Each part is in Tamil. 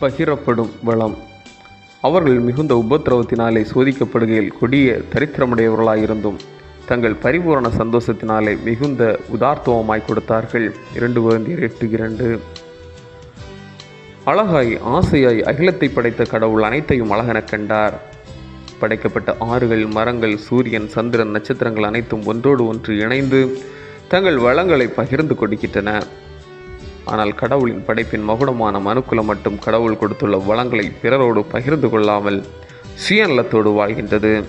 பகிரப்படும் வளம். அவர்கள் மிகுந்த உபத்திரவத்தினாலே சோதிக்கப்படுகையில் கொடிய தரித்திரமுடையவர்களாயிருந்தும் தங்கள் பரிபூரண சந்தோஷத்தினாலே மிகுந்த உதார்த்தவமாய் கொடுத்தார்கள். இரண்டு குழந்தையர் எட்டு இரண்டு. அழகாய் ஆசையாய் அகிலத்தை படைத்த கடவுள் அனைத்தையும் அழகெனக் கண்டார். படைக்கப்பட்ட ஆறுகள் மரங்கள் சூரியன் சந்திரன் நட்சத்திரங்கள் அனைத்தும் ஒன்றோடு ஒன்று இணைந்து தங்கள் வளங்களை பகிர்ந்து கொடுக்கின்றன. ஆனால் கடவுளின் படைப்பின் மகுடமான மனுக்குலம் மட்டும் கடவுள் கொடுத்துள்ள வளங்களை பிறரோடு பகிர்ந்து கொள்ளாமல் சுயநலத்தோடு வாழ்கின்றது.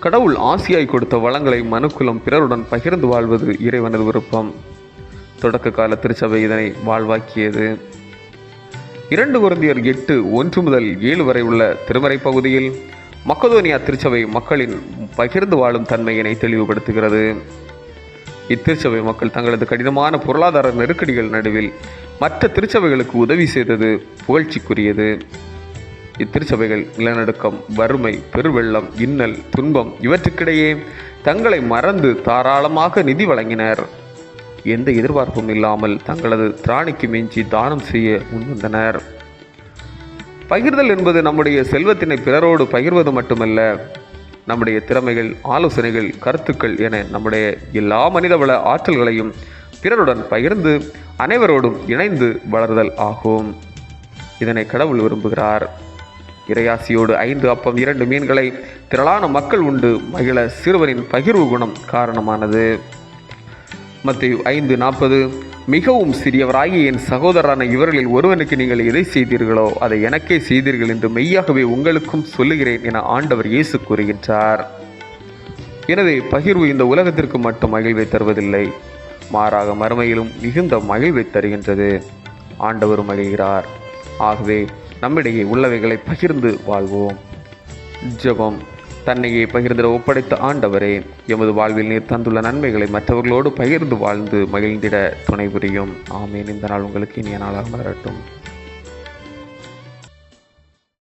கடவுள் ஆசியாய் கொடுத்த வளங்களை மனுக்குலம் பிறருடன் பகிர்ந்து வாழ்வது இறைவனது விருப்பம். தொடக்க கால திருச்சபை இதனை வாழ்வாக்கியது. இரண்டு குருந்தியர் எட்டு ஒன்று முதல் ஏழு வரை உள்ள திருமறை பகுதியில் மக்கதோனியா திருச்சபை மக்களின் பகிர்ந்து வாழும் தன்மையினை தெளிவுபடுத்துகிறது. இத்திருச்சபை மக்கள் தங்களது கடினமான பொருளாதார நெருக்கடிகள் நடுவில் மற்ற திருச்சபைகளுக்கு உதவி செய்தது புகழ்ச்சிக்குரியது. இத்திருச்சபைகள் நிலநடுக்கம் வறுமை பெருவெள்ளம் இன்னல் துன்பம் இவற்றுக்கிடையே தங்களை மறந்து தாராளமாக நிதி வழங்கினர். எந்த எதிர்பார்ப்பும் இல்லாமல் தங்களது திராணிக்கு மிஞ்சி தானம் செய்ய முன்வந்தனர். பகிர்தல் என்பது நம்முடைய செல்வத்தினை பிறரோடு பகிர்வது மட்டுமல்ல நம்முடைய திறமைகள் ஆலோசனைகள் கருத்துக்கள் என நம்முடைய எல்லா மனிதவள ஆற்றல்களையும் பிறருடன் பகிர்ந்து அனைவரோடும் இணைந்து வளர்தல் ஆகும். இதனை கடவுள் விரும்புகிறார். இறையாசியோடு ஐந்து அப்பம் இரண்டு மீன்களை திரளான மக்கள் உண்டு மகிழ சிறுவனின் பகிர்வு குணம் காரணமானது. மத்திய ஐந்து நாற்பது மிகவும் சிறியவராகி என் சகோதரரான இவர்களில் ஒருவனுக்கு நீங்கள் எதை செய்தீர்களோ அதை எனக்கே செய்தீர்கள் என்று மெய்யாகவே உங்களுக்கும் சொல்லுகிறேன் என ஆண்டவர் இயேசு கூறுகின்றார். எனவே பகிர்வு இந்த உலகத்திற்கு மட்டும் மகிழ்வை தருவதில்லை. மாறாக மறுமையிலும் மிகுந்த மகிழ்வை தருகின்றது. ஆண்டவர் மகிழ்கிறார். ஆகவே நம்மிடையே உள்ளவைகளை பகிர்ந்து வாழ்வோம். ஜெபம். தன்னையே பகிர்ந்திட ஒப்படைத்த ஆண்டவரே எமது வாழ்வில் நீர் தந்துள்ள நன்மைகளை மற்றவர்களோடு பகிர்ந்து வாழ்ந்து மகிழ்ந்திட துணை புரியும். ஆமேன். இந்த நாள் உங்களுக்கு இனிய நாளாக மலரட்டும்